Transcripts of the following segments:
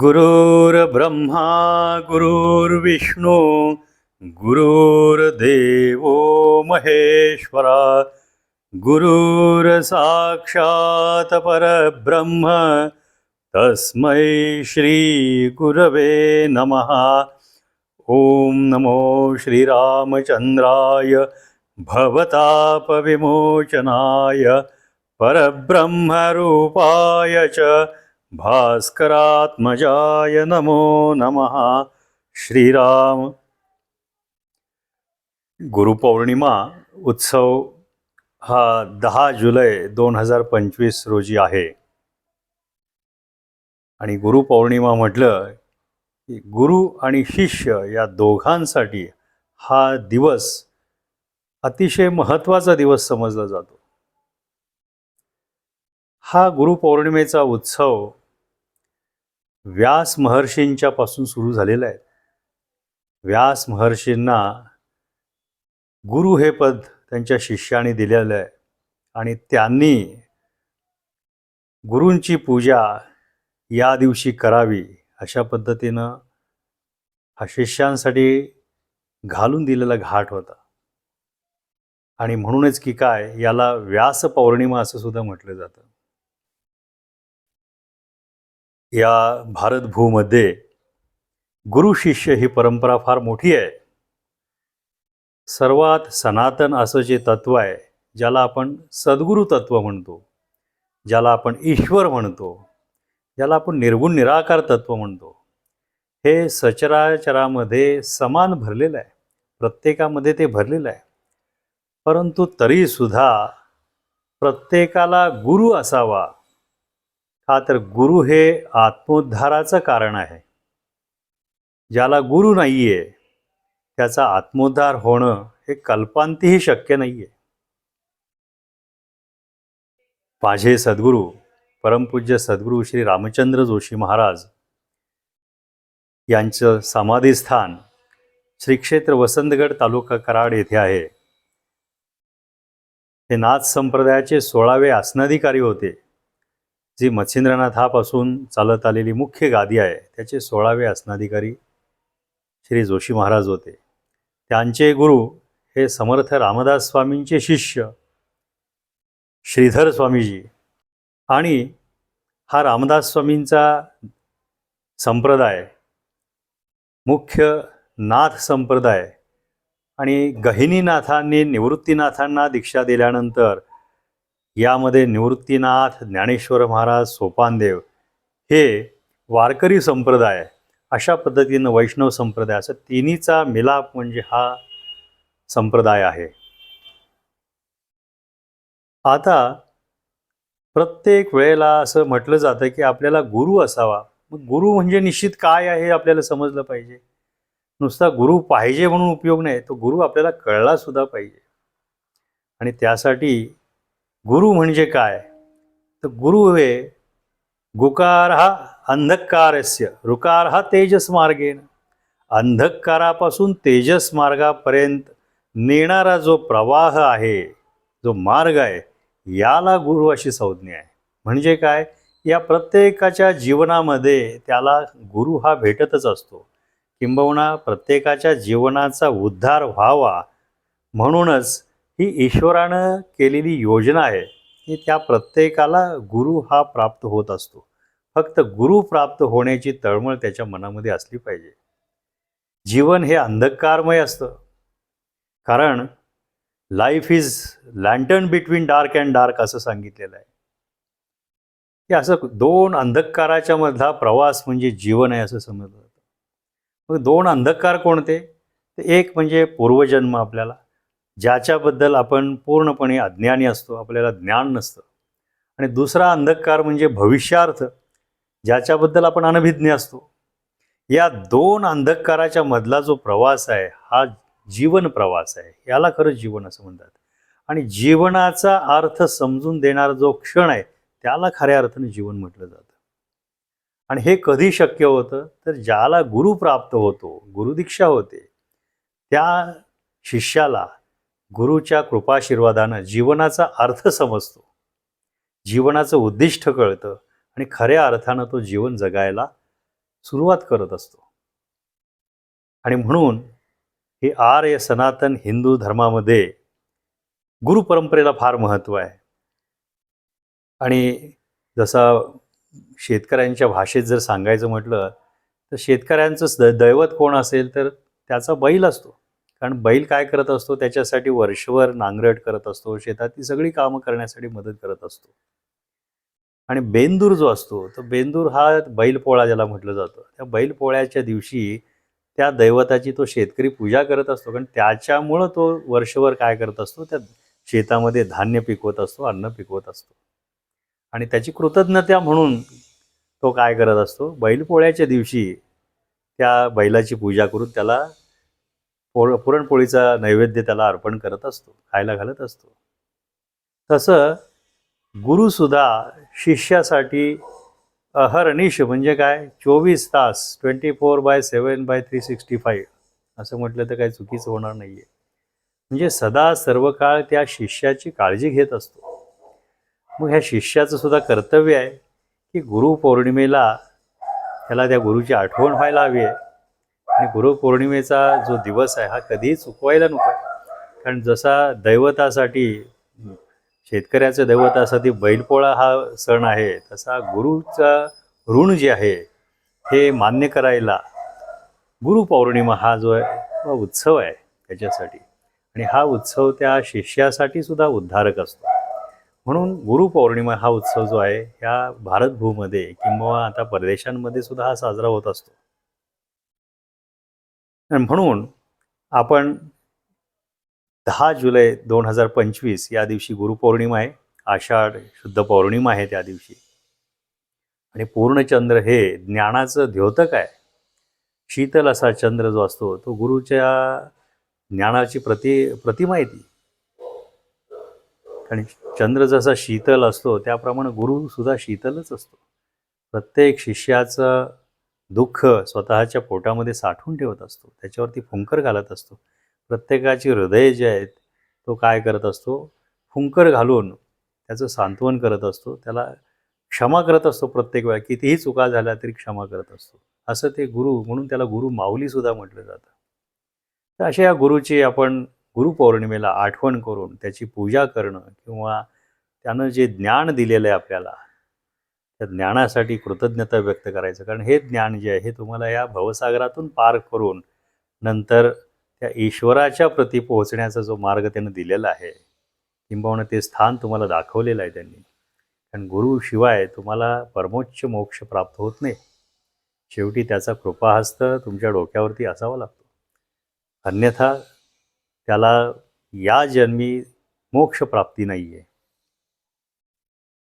गुरुर्ब्रह्मा गुरुर्विष्णू गुरुर्देवो महेश्वरा गुरुर्साक्षात् परब्रह्म तस्मै श्रीगुरवे नमः। ॐ नमो श्रीरामचन्द्राय भवतापविमोचनाय परब्रह्मरूपाय च भास्करात्मजाय नमो नमः। श्रीराम। गुरुपौर्णिमा उत्सव हा दहा जुलै दोन हजार पंचवीस रोजी आहे. आणि गुरुपौर्णिमा म्हटलं की गुरु आणि शिष्य या दोघांसाठी हा दिवस अतिशय महत्त्वाचा दिवस समजला जातो. हा गुरुपौर्णिमेचा उत्सव व्यास महर्षींच्या पासून सुरू झालेलं आहे. व्यास महर्षींना गुरु हे पद त्यांच्या शिष्याने दिलेलं आहे. आणि त्यांनी गुरूंची पूजा या दिवशी करावी अशा पद्धतीनं हा शिष्यांसाठी घालून दिलेला घाट होता. आणि म्हणूनच की काय याला व्यास पौर्णिमा असं सुद्धा म्हटलं जातं. या भारतभूमध्ये गुरु शिष्य ही परंपरा फार मोठी आहे. सर्वात सनातन असं जे तत्व आहे ज्याला आपण सद्गुरु तत्व म्हणतो ज्याला आपण ईश्वर म्हणतो ज्याला आपण निर्गुण निराकार तत्व म्हणतो हे सचराचरामध्ये समान भरलेलं आहे. प्रत्येकामध्ये ते भरलेलं आहे. परंतु तरीसुद्धा प्रत्येकाला गुरु असावा का तर गुरु हे आत्मोद्धाराचं कारण आहे. ज्याला गुरु नाही आहे त्याचा आत्मोद्धार होणं हे कल्पांतीही शक्य नाही आहे माझे सद्गुरू परमपूज्य सद्गुरू श्री रामचंद्र जोशी महाराज यांचं समाधीस्थान श्री क्षेत्र वसंतगड तालुका कराड येथे आहे. हे नाथ संप्रदायाचे सोळावे आसनाधिकारी होते. जी मच्छिंद्रनाथापासून चालत आलेली मुख्य गादी आहे त्याचे सोळावे आसनाधिकारी श्री जोशी महाराज होते. त्यांचे गुरु हे समर्थ रामदास स्वामींचे शिष्य श्रीधर स्वामीजी आणि हा रामदास स्वामींचा संप्रदाय मुख्य नाथ संप्रदाय आणि गहिनीनाथांनी निवृत्तीनाथांना दीक्षा दिल्यानंतर यामध्ये निवृत्तीनाथ ज्ञानेश्वर महाराज सोपानदेव हे वारकरी संप्रदाय अशा पद्धतीनं वैष्णव संप्रदाय असं तिन्हीचा मिलाप म्हणजे हा संप्रदाय आहे. आता प्रत्येक वेळेला असं म्हटलं जातं की आपल्याला गुरु असावा. मग गुरु म्हणजे निश्चित काय आहे हे आपल्याला समजलं पाहिजे. नुसता गुरु पाहिजे म्हणून उपयोग नाही तो गुरु आपल्याला कळला सुद्धा पाहिजे. आणि त्यासाठी गुरु म्हणजे काय? तर गुरु हे गुकार हा अंधकारस्य रुकार हा तेजस मार्गेन अंधकारापासून तेजस मार्गापर्यंत नेणारा जो प्रवाह आहे जो मार्ग आहे याला गुरु अशी संज्ञा आहे. म्हणजे काय? या प्रत्येकाच्या जीवनामध्ये त्याला गुरु हा भेटतच असतो. किंबहुना प्रत्येकाच्या जीवनाचा उद्धार व्हावा म्हणूनच ही ईश्वरानं केलेली योजना आहे की त्या प्रत्येकाला गुरु हा प्राप्त होत असतो. फक्त गुरु प्राप्त होण्याची तळमळ त्याच्या मनामध्ये असली पाहिजे. जीवन हे अंधकारमय असतं. कारण life is lantern between dark and dark असं सांगितलेलं आहे. की असं दोन अंधकाराच्या मधला प्रवास म्हणजे जीवन आहे असं समजलं जातं. मग दोन अंधकार कोणते? ते एक म्हणजे पूर्वजन्म आपल्याला. ज्याच्याबद्दल आपण पूर्णपणे अज्ञानी असतो आपल्याला ज्ञान नसतं. आणि दुसरा अंधकार म्हणजे भविष्यार्थ ज्याच्याबद्दल आपण अनभिज्ञ असतो. या दोन अंधकाराच्या मधला जो प्रवास आहे हा जीवन प्रवास आहे. याला खरंच जीवन असं म्हणतात. आणि जीवनाचा अर्थ समजून देणारा जो क्षण आहे त्याला खऱ्या अर्थाने जीवन म्हटलं जातं. आणि हे कधी शक्य होतं? तर ज्याला गुरु प्राप्त होतो गुरुदीक्षा होते त्या शिष्याला गुरुच्या कृपाशीर्वादानं जीवनाचा अर्थ समजतो. जीवनाचं उद्दिष्ट कळतं आणि खऱ्या अर्थानं तो जीवन जगायला सुरुवात करत असतो. आणि म्हणून हे आर्य सनातन हिंदू धर्मामध्ये गुरुपरंपरेला फार महत्त्व आहे. आणि जसा शेतकऱ्यांच्या भाषेत जर सांगायचं म्हटलं तर शेतकऱ्यांचं द दैवत कोण असेल तर त्याचा बैल असतो. कारण बैल काय करत असतो त्याच्यासाठी वर्षभर नांगरट करत असतो शेतातली सगळी कामं करण्यासाठी मदत करत असतो. आणि बेंदूर जो असतो तर बेंदूर हा बैलपोळा ज्याला म्हटलं जातं. त्या बैलपोळ्याच्या दिवशी त्या दैवताची तो शेतकरी पूजा करत असतो. कारण त्याच्यामुळं तो वर्षभर काय करत असतो त्या शेतामध्ये धान्य पिकवत असतो अन्न पिकवत असतो. आणि त्याची कृतज्ञता म्हणून तो काय करत असतो बैलपोळ्याच्या दिवशी त्या बैलाची पूजा करून त्याला पोळ पुरणपोळीचा नैवेद्य त्याला अर्पण करत असतो खायला घालत असतो. तसं गुरुसुद्धा शिष्यासाठी अहरनिश म्हणजे काय? चोवीस तास twenty four by seven by three sixty five असं म्हटलं तर काही चुकीचं होणार नाही आहे म्हणजे सदा सर्व काळ त्या शिष्याची काळजी घेत असतो. मग ह्या शिष्याचं सुद्धा कर्तव्य आहे की गुरुपौर्णिमेला त्याला त्या गुरुची आठवण व्हायला हवी आहे. आणि गुरुपौर्णिमेचा जो दिवस आहे हा कधीही चुकवायला नको. कारण जसा दैवतासाठी शेतकऱ्याचं दैवतासाठी बैलपोळा हा सण आहे तसा गुरुचा ऋण जे आहे हे मान्य करायला गुरुपौर्णिमा हा जो आहे हा उत्सव आहे त्याच्यासाठी. आणि हा उत्सव त्या शिष्यासाठी सुद्धा उद्धारक असतो. म्हणून गुरुपौर्णिमा हा उत्सव जो आहे ह्या भारतभूमध्ये किंवा आता परदेशांमध्ये सुद्धा हा साजरा होत असतो. म्हणून आपण दहा जुलै दोन हजार पंचवीस या दिवशी गुरुपौर्णिमा आहे आषाढ शुद्ध पौर्णिमा आहे त्या दिवशी. आणि पूर्णचंद्र हे ज्ञानाचं द्योतक आहे. शीतल असा चंद्र जो असतो तो गुरुच्या ज्ञानाची प्रति प्रतिमा आहे ती. आणि चंद्र जसा शीतल असतो त्याप्रमाणे गुरुसुद्धा शीतलच असतो. प्रत्येक शिष्याचं दुःख स्वतःच्या पोटामध्ये साठवून ठेवत असतो. त्याच्यावरती फुंकर घालत असतो. प्रत्येकाची हृदय जे आहेत तो काय करत असतो? फुंकर घालून त्याचं सांत्वन करत असतो. त्याला क्षमा करत असतो प्रत्येक वेळा. कितीही चुका झाल्या तरी क्षमा करत असतो. असं ते गुरु म्हणून त्याला गुरु माऊलीसुद्धा म्हटलं जातं. तर अशा या गुरुची आपण गुरुपौर्णिमेला आठवण करून त्याची पूजा करणं किंवा त्यानं जे ज्ञान दिलेलं आहे आपल्याला त्या ज्ञानासाठी कृतज्ञता व्यक्त करायचं. कारण हे ज्ञान जे आहे हे तुम्हाला या भवसागरातून पार करून नंतर त्या ईश्वराच्या प्रती पोहोचण्याचा जो मार्ग त्यानं दिलेला आहे किंबहुना ते स्थान तुम्हाला दाखवलेलं आहे त्यांनी. कारण गुरुशिवाय तुम्हाला परमोच्च मोक्ष प्राप्त होत नाही. शेवटी त्याचा कृपाहस्त तुमच्या डोक्यावरती असावा लागतो. अन्यथा त्याला या जन्मी मोक्ष प्राप्ती नाही आहे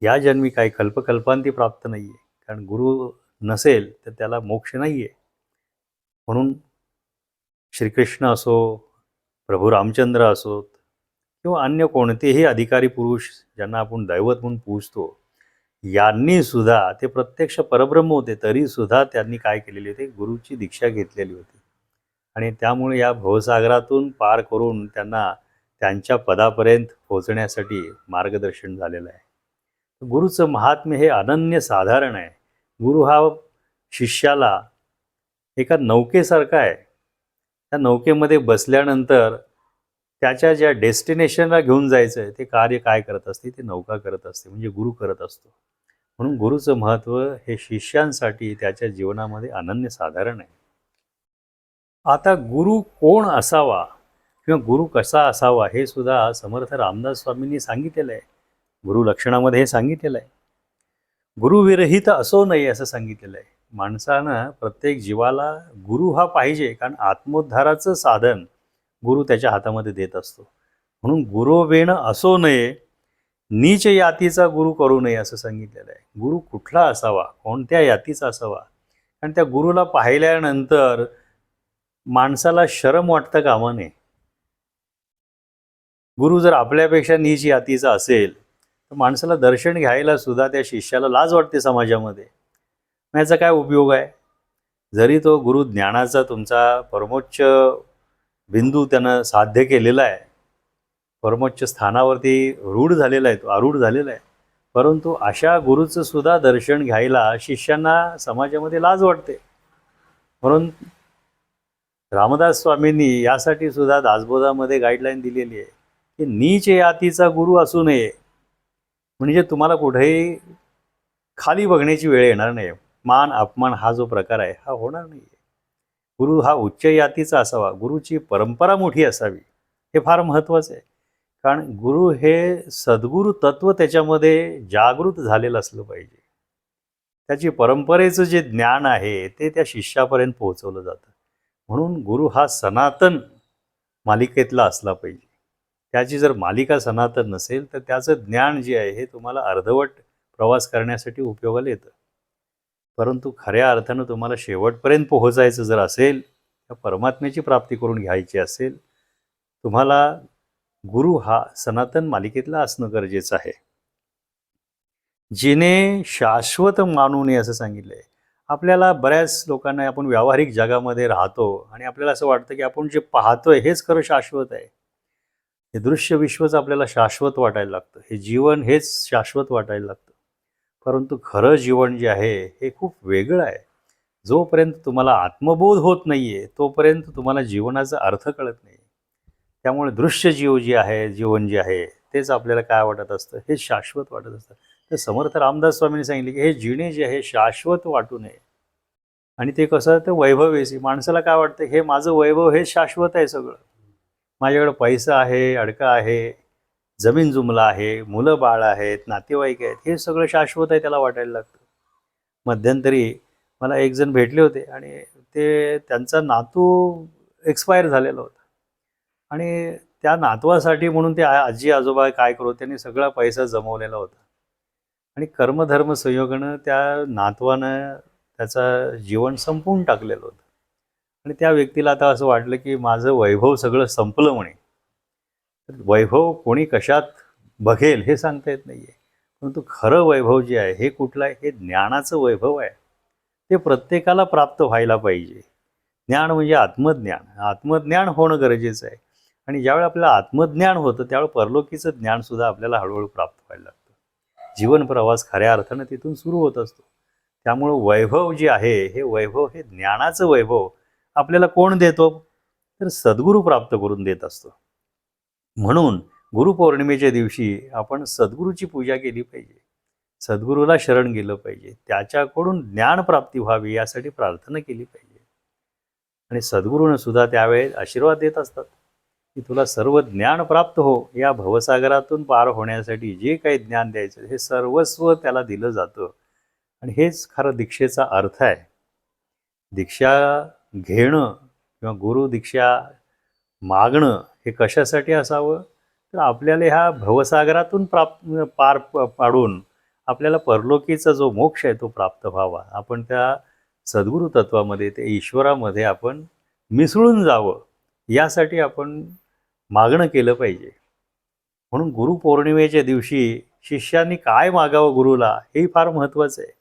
या जन्मी काही कल्पकल्पांती प्राप्त नाही आहे कारण गुरु नसेल तर त्याला मोक्ष नाही आहे म्हणून श्रीकृष्ण असो प्रभू रामचंद्र असोत किंवा अन्य कोणतेही अधिकारी पुरुष ज्यांना आपण दैवत म्हणून पूजतो यांनी सुद्धा ते प्रत्यक्ष परब्रह्म होते तरीसुद्धा त्यांनी काय केलेली होते? गुरुची दीक्षा घेतलेली होती. आणि त्यामुळे या भवसागरातून पार करून त्यांना त्यांच्या पदापर्यंत पोहोचण्यासाठी मार्गदर्शन झालेलं आहे. गुरुचं महात्म्य हे अनन्य साधारण आहे. गुरु हा शिष्याला एका नौकेसारखा आहे. त्या नौकेमध्ये बसल्यानंतर त्याच्या ज्या डेस्टिनेशनला घेऊन जायचं आहे ते कार्य काय करत असते? ते नौका करत असते म्हणजे गुरु करत असतो. म्हणून गुरुचं महत्त्व हे शिष्यांसाठी त्याच्या जीवनामध्ये अनन्यसाधारण आहे. आता गुरु कोण असावा किंवा गुरु कसा असावा हे सुद्धा समर्थ रामदास स्वामींनी सांगितलेलं आहे. गुरु लक्षणामध्ये हे सांगितलेलं आहे. गुरुविरहित असो नये असं सांगितलेलं आहे. माणसानं प्रत्येक जीवाला गुरु हा पाहिजे कारण आत्मोद्धाराचं साधन गुरु त्याच्या हातामध्ये देत असतो. म्हणून गुरुवेण असो नये नीच यातीचा गुरु करू नये असं सांगितलेलं आहे. गुरु कुठला असावा कोणत्या यातीचा असावा? कारण त्या गुरुला पाहिल्यानंतर माणसाला शरम वाटतं कामा नये गुरु जर आपल्यापेक्षा नीच यातीचा असेल तर माणसाला दर्शन घ्यायला सुद्धा त्या शिष्याला लाज वाटते समाजामध्ये. याचा काय उपयोग आहे? जरी तो गुरु ज्ञानाचा तुमचा परमोच्च बिंदू त्यानं साध्य केलेला आहे परमोच्च स्थानावरती रूढ झालेला आहे तो आरूढ झालेला आहे परंतु अशा गुरुचं सुद्धा दर्शन घ्यायला शिष्यांना समाजामध्ये लाज वाटते. म्हणून रामदास स्वामींनी यासाठी सुद्धा दासबोधामध्ये गाईडलाईन दिलेली आहे की नीच यातीचा गुरु असू नये. म्हणजे तुम्हाला कुठेही खाली बघण्याची वेळ येणार नाही. मान अपमान हा जो प्रकार आहे हा होणार नाही गुरु हा उच्च यातीचा असावा. गुरुची परंपरा मोठी असावी. हे फार महत्त्वाचं आहे. कारण गुरु हे सद्गुरु तत्व त्याच्यामध्ये जागृत झालेलं असलं पाहिजे. त्याची परंपरेचं जे ज्ञान आहे ते त्या शिष्यापर्यंत पोहोचवलं जातं. म्हणून गुरु हा सनातन मालिकेतला असला पाहिजे. त्याची जर मालिका सनातन नसेल तर त्याचं ज्ञान जे आहे हे तुम्हाला अर्धवट प्रवास करण्यासाठी उपयोगाला येतं. परंतु खऱ्या अर्थानं तुम्हाला शेवटपर्यंत पोहोचायचं जर असेल तर परमात्म्याची प्राप्ती करून घ्यायची असेल तुम्हाला गुरु हा सनातन मालिकेतला असणं गरजेचं आहे. जिने शाश्वत मानू नये असं सांगितलं आहे आपल्याला बऱ्याच लोकांना आपण व्यावहारिक जगामध्ये राहतो आणि आपल्याला असं वाटतं की आपण जे पाहतोय हेच खरं शाश्वत आहे. हे दृश्य विश्वच आपल्याला शाश्वत वाटायला लागतं. हे जीवन हेच शाश्वत वाटायला लागतं. परंतु खरं जीवन जे आहे हे खूप वेगळं आहे. जोपर्यंत तुम्हाला आत्मबोध होत नाही आहे तोपर्यंत तुम्हाला जीवनाचा अर्थ कळत नाही. त्यामुळे दृश्य जीव जे आहे जीवन जे आहे तेच आपल्याला काय वाटत असतं? हे शाश्वत वाटत असतं. तर समर्थ रामदास स्वामींनी सांगितले की हे जिणे जे आहे शाश्वत वाटू नये. आणि ते कसं? ते वैभवेसी माणसाला काय वाटतं? हे माझं वैभव हे शाश्वत आहे सगळं. माझ्याकडं पैसा आहे अडका आहे जमीन जुमला आहे मुलं बाळ आहेत नातेवाईक आहेत हे सगळं शाश्वत आहे त्याला वाटायला लागतं. मध्यंतरी मला एक जण भेटले होते आणि ते त्यांचा नातू एक्सपायर झालेला होता. आणि त्या नातवासाठी म्हणून ते आजी आजोबा काय करू त्यांनी सगळा पैसा जमवलेला होता. आणि कर्मधर्म संयोगानं त्या नातवानं त्याचं जीवन संपवून टाकलेलं होतं. आणि त्या व्यक्तीला आता असं वाटलं की माझं वैभव सगळं संपलं म्हणे. तर वैभव कोणी कशात बघेल हे सांगता येत नाही आहे परंतु खरं वैभव जे आहे हे कुठलं आहे? हे ज्ञानाचं वैभव आहे. ते प्रत्येकाला प्राप्त व्हायला पाहिजे. ज्ञान म्हणजे आत्मज्ञान. आत्मज्ञान होणं गरजेचं आहे. आणि ज्यावेळी आपल्याला आत्मज्ञान होतं त्यावेळी परलोकीचं ज्ञानसुद्धा आपल्याला हळूहळू प्राप्त व्हायला लागतं. जीवन प्रवास खऱ्या अर्थानं तिथून सुरू होत असतो. त्यामुळं वैभव जे आहे हे वैभव हे ज्ञानाचं वैभव आपल्याला कोण देतो? तर सद्गुरू प्राप्त करून देत असतो. म्हणून गुरुपौर्णिमेच्या दिवशी आपण सद्गुरूची पूजा केली पाहिजे. सद्गुरूला शरण गेलं पाहिजे. त्याच्याकडून ज्ञानप्राप्ती व्हावी यासाठी प्रार्थना केली पाहिजे. आणि सद्गुरूनं सुद्धा त्यावेळेस आशीर्वाद देत असतात. की तुला सर्व ज्ञान प्राप्त हो. या भवसागरातून पार होण्यासाठी जे काही ज्ञान द्यायचं हे सर्वस्व त्याला दिलं जातं. आणि हेच खरं दीक्षेचा अर्थ आहे. दीक्षा घेणं किंवा गुरु दीक्षा मागणं हे कशासाठी असावं? तर आपल्याला ह्या भवसागरातून प्राप्त पार प- पाडून आपल्याला परलोकीचा जो मोक्ष आहे तो प्राप्त व्हावा. आपण त्या सद्गुरु तत्वामध्ये ते ईश्वरामध्ये आपण मिसळून जावं. यासाठी आपण मागणं केलं पाहिजे. म्हणून गुरुपौर्णिमेच्या दिवशी शिष्यांनी काय मागावं गुरुला हेही फार महत्त्वाचं आहे.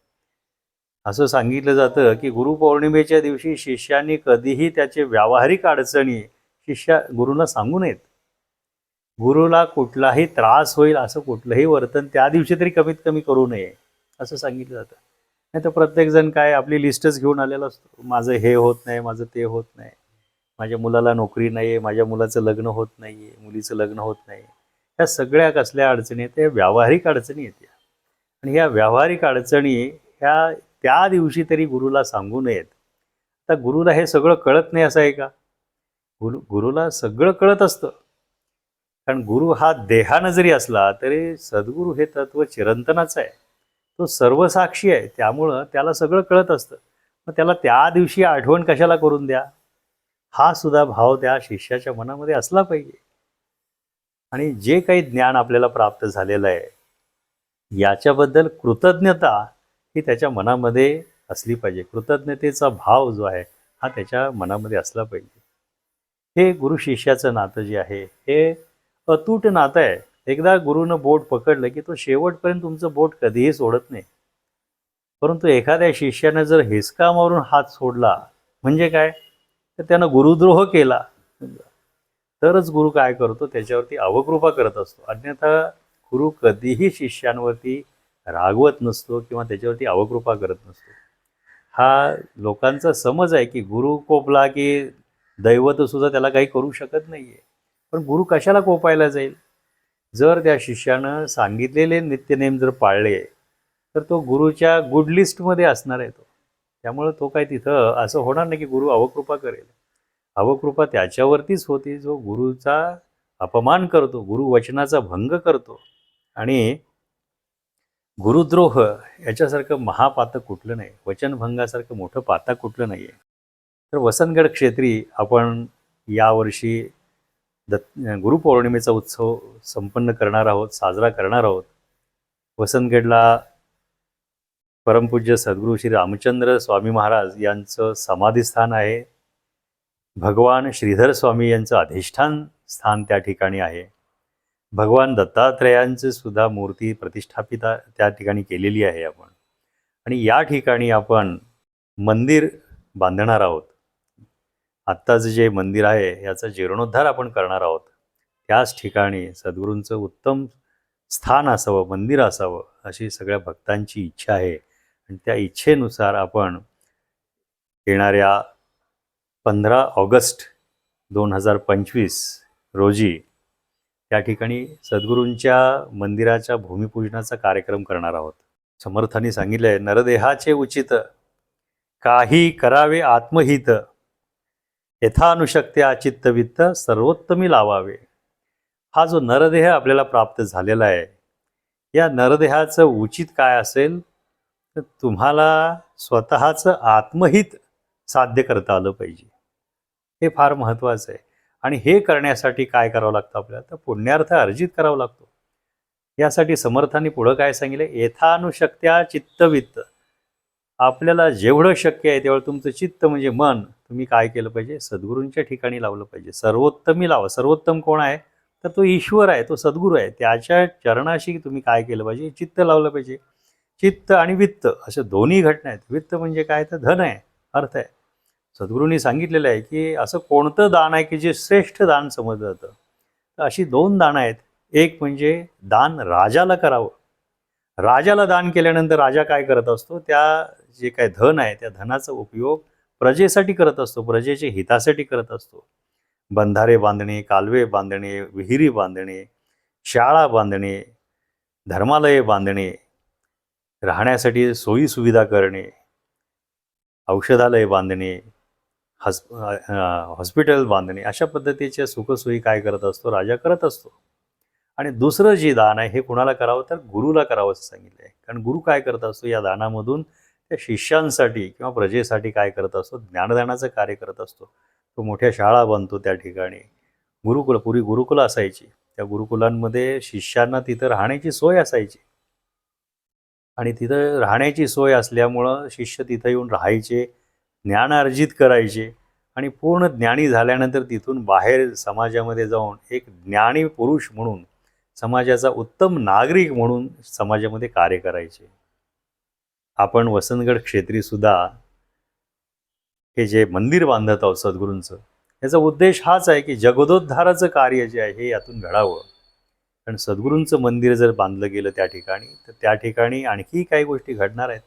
असं सांगितलं जातं की गुरुपौर्णिमेच्या दिवशी शिष्यांनी कधीही त्याचे व्यावहारिक अडचणी शिष्या गुरुला सांगू नयेत. गुरुला कुठलाही त्रास होईल असं कुठलंही वर्तन त्या दिवशी तरी कमीत कमी करू नये असं सांगितलं जातं. नाही तर प्रत्येकजण काय आपली लिस्टच घेऊन आलेला असतो. माझं हे होत नाही माझं ते होत नाही. माझ्या मुलाला नोकरी नाही आहे माझ्या मुलाचं लग्न होत नाही आहे मुलीचं लग्न होत नाही. ह्या सगळ्या कसल्या अडचणी आहेत? त्या व्यावहारिक अडचणी येत्या आणि ह्या व्यावहारिक अडचणी ह्या त्या दिवशी तरी गुरुला सांगू नयेत. आता गुरुला हे सगळं कळत नाही असं आहे का? गुरु गुरुला सगळं कळत असतं. कारण गुरु हा देहानं जरी असला तरी सद्गुरू हे तत्व चिरंतनाचं आहे. तो सर्वसाक्षी आहे. त्यामुळं त्याला सगळं कळत असतं. मग त्याला त्या दिवशी आठवण कशाला करून द्या? हा सुद्धा भाव त्या शिष्याच्या मनामध्ये असला पाहिजे. आणि जे काही ज्ञान आपल्याला प्राप्त झालेलं आहे याच्याबद्दल कृतज्ञता ही त्याच्या मनामध्ये असली पाहिजे. कृतज्ञतेचा भाव जो आहे हा त्याच्या मनामध्ये असला पाहिजे. हे गुरु शिष्याचं नातं जे आहे हे अतूट नातं आहे. एकदा गुरुनं बोट पकडलं की तो शेवटपर्यंत तुमचं बोट कधीही सोडत नाही. परंतु एखाद्या शिष्यानं जर हिसका मारून हात सोडला म्हणजे काय? तर त्यानं गुरुद्रोह केला. तरच गुरु काय करतो? त्याच्यावरती अवकृपा करत असतो. अन्यथा गुरु कधीही शिष्यांवरती रागवत नसतो किंवा त्याच्यावरती अवकृपा करत नसतो. हा लोकांचा समज आहे की गुरु कोपला की दैवत सुद्धा त्याला काही करू शकत नाही आहे पण गुरु कशाला कोपायला जाईल? जर त्या शिष्यानं सांगितलेले नित्यनेम जर पाळले तर तो गुरुच्या गुड लिस्टमध्ये असणार आहे तो. त्यामुळं तो काय तिथं असं होणार नाही की गुरु अवकृपा करेल. अवकृपा त्याच्यावरतीच होती जो गुरुचा अपमान करतो गुरु वचनाचा भंग करतो. आणि गुरुद्रोह याच्यासारखं महापातक कुठलं नाही वचनभंगासारखं मोठं पातक कुठलं नाही आहे तर वसंतगड क्षेत्री आपण यावर्षी दत्त गुरुपौर्णिमेचा उत्सव संपन्न करणार आहोत साजरा करणार आहोत. वसंतगडला परमपूज्य सद्गुरू श्री रामचंद्र स्वामी महाराज यांचं समाधीस्थान आहे. भगवान श्रीधर स्वामी यांचं अधिष्ठान स्थान त्या ठिकाणी आहे. भगवान दत्तात्रेयांची सुद्धा मूर्ती प्रतिष्ठापिता त्या ठिकाणी केलेली आहे आपण. आणि या ठिकाणी आपण मंदिर बांधणार आहोत. आत्ताचं जे मंदिर आहे याचा जीर्णोद्धार आपण करणार आहोत. त्याच ठिकाणी सद्गुरूंचं उत्तम स्थान असावं मंदिर असावं अशी सगळ्या भक्तांची इच्छा आहे. आणि त्या इच्छेनुसार आपण येणाऱ्या पंधरा ऑगस्ट दोन हजार पंचवीस रोजी त्या ठिकाणी सद्गुरूंच्या मंदिराच्या भूमिपूजनाचा कार्यक्रम करणार आहोत. समर्थांनी सांगितलं आहे नरदेहाचे उचित काही करावे आत्महित. यथानुशक्त्या चित्तवित्त सर्वोत्तमी लावावे. हा जो नरदेह आपल्याला प्राप्त झालेला आहे या नरदेहाचं उचित काय असेल? तर तुम्हाला स्वतःचं आत्महित साध्य करता आलं पाहिजे. हे फार महत्त्वाचं आहे. आणि हे करण्यासाठी काय करावं लागतं आपल्याला? तर पुण्यार्थ अर्जित करावा लागतो. यासाठी समर्थांनी पुढं काय सांगितलं? यथानुशक्त्या चित्तवित्त. आपल्याला जेवढं शक्य आहे तेवढं तुमचं चित्त म्हणजे मन तुम्ही काय केलं पाहिजे? सद्गुरूंच्या ठिकाणी लावलं पाहिजे. सर्वोत्तमी लावा. सर्वोत्तम कोण आहे? तर तो ईश्वर आहे तो सद्गुरू आहे. त्याच्या चरणाशी तुम्ही काय केलं पाहिजे? चित्त लावलं पाहिजे. चित्त आणि वित्त अशा दोन्ही घटना आहेत. वित्त म्हणजे काय? तर धन आहे अर्थ आहे. सद्गुरूंनी सांगितलेलं आहे की असं कोणतं दान आहे की जे श्रेष्ठ दान समजलं जातं? तर अशी दोन दानं आहेत. एक म्हणजे दान राजाला करावं. राजाला दान केल्यानंतर राजा काय करत असतो? त्या जे काय धन आहे त्या धनाचा उपयोग प्रजेसाठी करत असतो प्रजेच्या हितासाठी करत असतो. बंधारे बांधणे कालवे बांधणे विहिरी बांधणे शाळा बांधणे धर्मालये बांधणे राहण्यासाठी सोयीसुविधा करणे औषधालय बांधणे हॉस् हॉस्पिटल बांधणे अशा पद्धतीच्या सुखसोयी काय करत असतो? राजा करत असतो. आणि दुसरं जे दान आहे हे कुणाला करावं? तर गुरुला करावं असं सांगितलं आहे. कारण गुरु काय करत असतो? या दानामधून त्या शिष्यांसाठी किंवा प्रजेसाठी काय करत असतो? ज्ञानदानाचं कार्य करत असतो. तो मोठ्या शाळा बांधतो त्या ठिकाणी. गुरुकुल पुरी गुरुकुलं असायची. त्या गुरुकुलांमध्ये शिष्यांना तिथं राहण्याची सोय असायची. आणि तिथं राहण्याची सोय असल्यामुळं शिष्य तिथं येऊन राहायचे. ज्ञान अर्जित करायचे आणि पूर्ण ज्ञानी झाल्यानंतर तिथून बाहेर समाजामध्ये जाऊन एक ज्ञानी पुरुष म्हणून समाजाचा उत्तम नागरिक म्हणून समाजामध्ये कार्य करायचे. आपण वसंतगड क्षेत्रीसुद्धा हे जे मंदिर बांधत आहोत सद्गुरूंचं याचा उद्देश हाच आहे की जगदोद्धाराचं कार्य जे आहे हे यातून घडावं. कारण सद्गुरूंचं मंदिर जर बांधलं गेलं त्या ठिकाणी तर त्या ठिकाणी आणखी काही गोष्टी घडणार आहेत.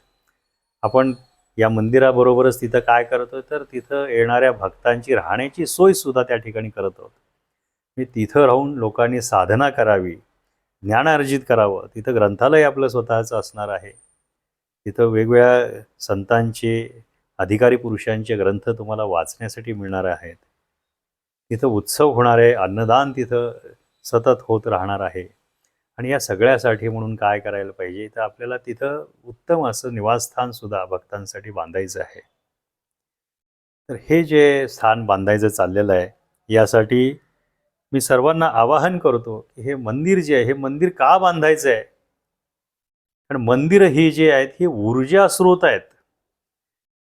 आपण या मंदिराबरोबरच तिथं काय करतो तर तिथं येणाऱ्या भक्तांची राहण्याची सोयसुद्धा त्या ठिकाणी करत आहोत मी तिथं राहून लोकांनी साधना करावी ज्ञान अर्जित करावं. तिथं ग्रंथालय आपलं स्वतःचं असणार आहे. तिथं वेगवेगळ्या संतांचे अधिकारी पुरुषांचे ग्रंथ तुम्हाला वाचण्यासाठी मिळणार आहेत. तिथं उत्सव होणार आहे. अन्नदान तिथं सतत होत राहणार आहे. आणि या सगळ्यासाठी म्हणून काय करायला पाहिजे? तर आपल्याला तिथं उत्तम असं निवासस्थानसुद्धा भक्तांसाठी बांधायचं आहे. तर हे जे स्थान बांधायचं चाललेलं आहे यासाठी मी सर्वांना आवाहन करतो की हे मंदिर जे आहे हे मंदिर का बांधायचं आहे? कारण मंदिरं ही जे आहेत ही ऊर्जा स्रोत आहेत.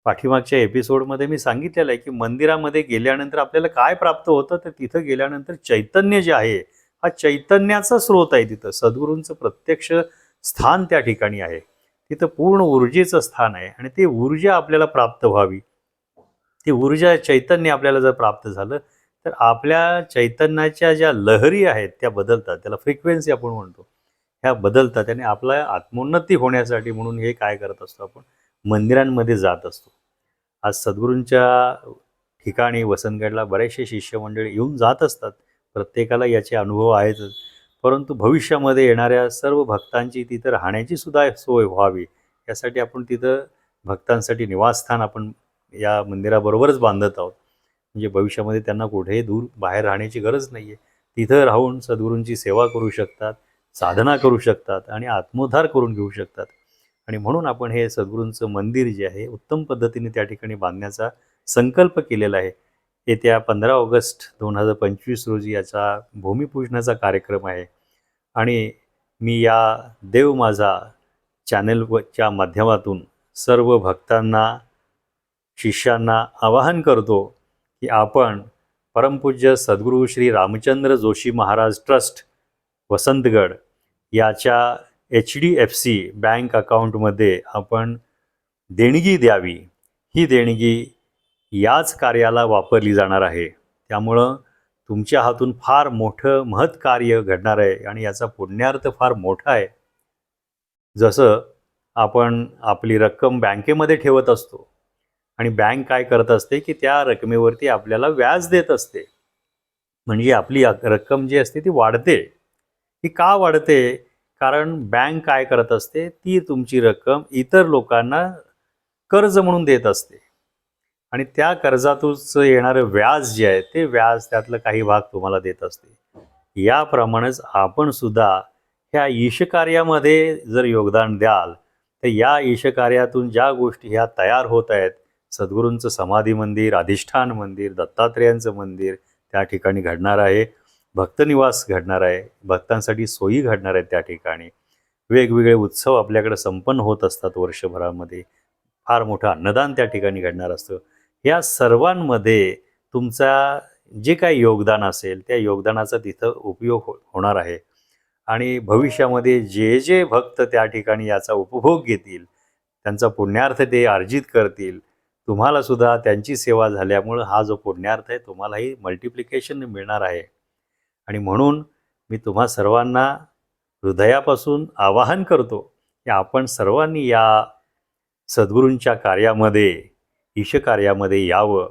पाठीमागच्या एपिसोडमध्ये मी सांगितलेलं आहे की मंदिरामध्ये गेल्यानंतर आपल्याला काय प्राप्त होतं? तर तिथं गेल्यानंतर चैतन्य जे आहे हा चैतन्याचा स्रोत आहे तिथं. सद्गुरूंचं प्रत्यक्ष स्थान त्या ठिकाणी आहे. तिथं पूर्ण ऊर्जेचं स्थान आहे आणि ती ऊर्जा आपल्याला प्राप्त व्हावी. ती ऊर्जा चैतन्य आपल्याला जर प्राप्त झालं तर आपल्या चैतन्याच्या ज्या लहरी आहेत त्या बदलतात. त्याला फ्रिक्वेन्सी आपण म्हणतो. ह्या बदलतात. आणि आपल्या आत्मोन्नती होण्यासाठी म्हणून हे काय करत असतो आपण? मंदिरांमध्ये जात असतो. आज सद्गुरूंच्या ठिकाणी वसंतगडला बरेचसे शिष्यमंडळी येऊन जात असतात. प्रत्येकाला याचे अनुभव आहेतच परंतु भविष्यामध्ये येणाऱ्या सर्व भक्तांची तिथं राहण्याची सुद्धा सोय व्हावी. यासाठी आपण तिथं भक्तांसाठी निवासस्थान आपण या मंदिराबरोबरच बांधत आहोत. म्हणजे भविष्यामध्ये त्यांना कुठेही दूर बाहेर राहण्याची गरज नाही आहे तिथं राहून सद्गुरूंची सेवा करू शकतात साधना करू शकतात आणि आत्मोद्धार करून घेऊ शकतात. आणि म्हणून आपण हे सद्गुरूंचं मंदिर जे आहे उत्तम पद्धतीने त्या ठिकाणी बांधण्याचा संकल्प केलेला आहे. येत्या पंधरा ऑगस्ट दोन हजार पंचवीस रोजी याचा भूमिपूजनाचा कार्यक्रम आहे. आणि मी या देव माझा चॅनलच्या माध्यमातून सर्व भक्तांना शिष्यांना आवाहन करतो की आपण परमपूज्य सद्गुरू श्री रामचंद्र जोशी महाराज ट्रस्ट वसंतगड याच्या H D F C bank अकाउंटमध्ये आपण देणगी द्यावी. ही देणगी याच कार्याला वापरली जाणार आहे. त्यामुळं तुमच्या हातून फार मोठं महत् कार्य घडणार आहे आणि याचा पुण्यार्थ फार मोठा आहे. जसं आपण आपली रक्कम बँकेमध्ये ठेवत असतो आणि बँक काय करत असते की त्या रकमेवरती आपल्याला व्याज देत असते. म्हणजे आपली रक्कम जी असते ती वाढते. ती का वाढते? कारण बँक काय करत असते? ती तुमची रक्कम इतर लोकांना कर्ज म्हणून देत असते. आणि त्या कर्जातूनच येणारं व्याज जे आहे ते व्याज त्यातलं काही भाग तुम्हाला देत असते. याप्रमाणेच आपण सुद्धा ह्या ईशकार्यामध्ये जर योगदान द्याल तर या ईशकार्यातून ज्या गोष्टी ह्या तयार होत आहेत सद्गुरूंचं समाधी मंदिर अधिष्ठान मंदिर दत्तात्रेयांचं मंदिर त्या ठिकाणी घडणार आहे भक्तनिवास घडणार आहे भक्तांसाठी सोयी घडणार आहेत त्या ठिकाणी. वेगवेगळे उत्सव आपल्याकडे संपन्न होत असतात वर्षभरामध्ये. फार मोठं अन्नदान त्या ठिकाणी घडणार असतं. या सर्वांमध्ये तुमचा जे काही योगदान असेल त्या योगदानाचा तिथं उपयोग हो होणार आहे. आणि भविष्यामध्ये जे जे भक्त त्या ठिकाणी याचा उपभोग घेतील त्यांचा पुण्यार्थ ते अर्जित करतील तुम्हाला सुद्धा त्यांची सेवा झाल्यामुळं हा जो पुण्यार्थ आहे तुम्हालाही मल्टिप्लिकेशन मिळणार आहे. आणि म्हणून मी तुम्हा सर्वांना हृदयापासून आवाहन करतो की आपण सर्वांनी या सद्गुरूंच्या कार्यामध्ये ईशकार्यामध्ये यावं.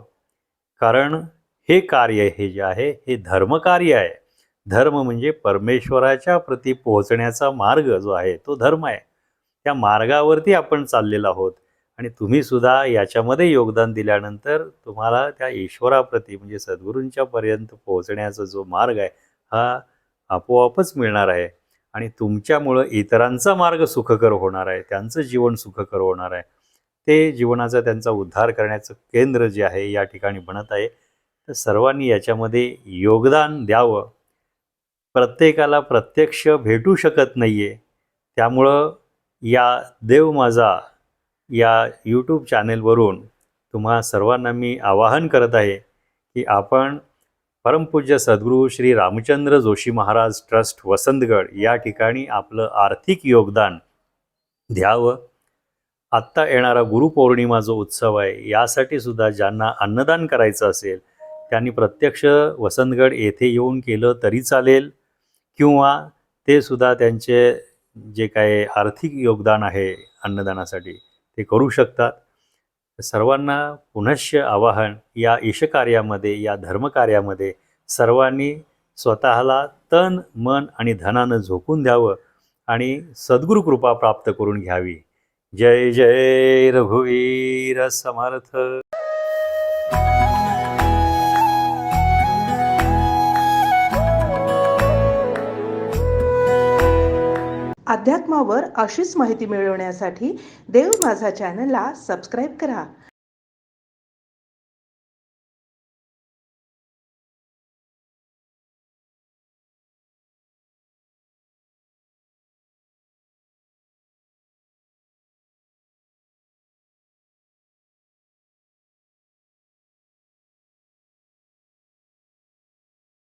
कारण हे कार्य हे जे आहे हे धर्मकार्य आहे. धर्म म्हणजे परमेश्वराच्या प्रती पोहोचण्याचा मार्ग जो आहे तो धर्म आहे. त्या मार्गावरती आपण चाललेलो आहोत. आणि तुम्ही सुद्धा याच्यामध्ये योगदान दिल्यानंतर तुम्हाला त्या ईश्वराप्रती म्हणजे सद्गुरूंच्या पर्यंत पोहोचण्याचा जो मार्ग आहे हा आपोआपच मिळणार आहे. आणि तुमच्यामुळं इतरांचा मार्ग सुखकर होणार आहे. त्यांचं जीवन सुखकर होणार आहे. ते जीवनाचा त्यांचा उद्धार करण्याचं केंद्र जे आहे या ठिकाणी बनत आहे. तर सर्वांनी याच्यामध्ये योगदान द्यावं. प्रत्येकाला प्रत्यक्ष भेटू शकत नाही आहे त्यामुळं या देव माझा या यूट्यूब चॅनेलवरून तुम्हा सर्वांना मी आवाहन करत आहे की आपण परमपूज्य सद्गुरू श्री रामचंद्र जोशी महाराज ट्रस्ट वसंतगड या ठिकाणी आपलं आर्थिक योगदान द्यावं. आत्ता येणारा गुरुपौर्णिमा जो उत्सव आहे यासाठी सुद्धा ज्यांना अन्नदान करायचं असेल त्यांनी प्रत्यक्ष वसंतगड येथे येऊन केलं तरी चालेल किंवा ते सुद्धा त्यांचे जे काय आर्थिक योगदान आहे अन्नदानासाठी ते करू शकतात. सर्वांना पुनश्च आवाहन या ईशकार्यामध्ये या धर्मकार्यामध्ये सर्वांनी स्वतःला तन मन आणि धनानं झोकून द्यावं आणि सद्गुरुकृपा प्राप्त करून घ्यावी. जय जय रघुवीर समर्थ. अध्यात्मावर अशीच माहिती मिळवण्यासाठी देव माझा चॅनलला सबस्क्राईब करा.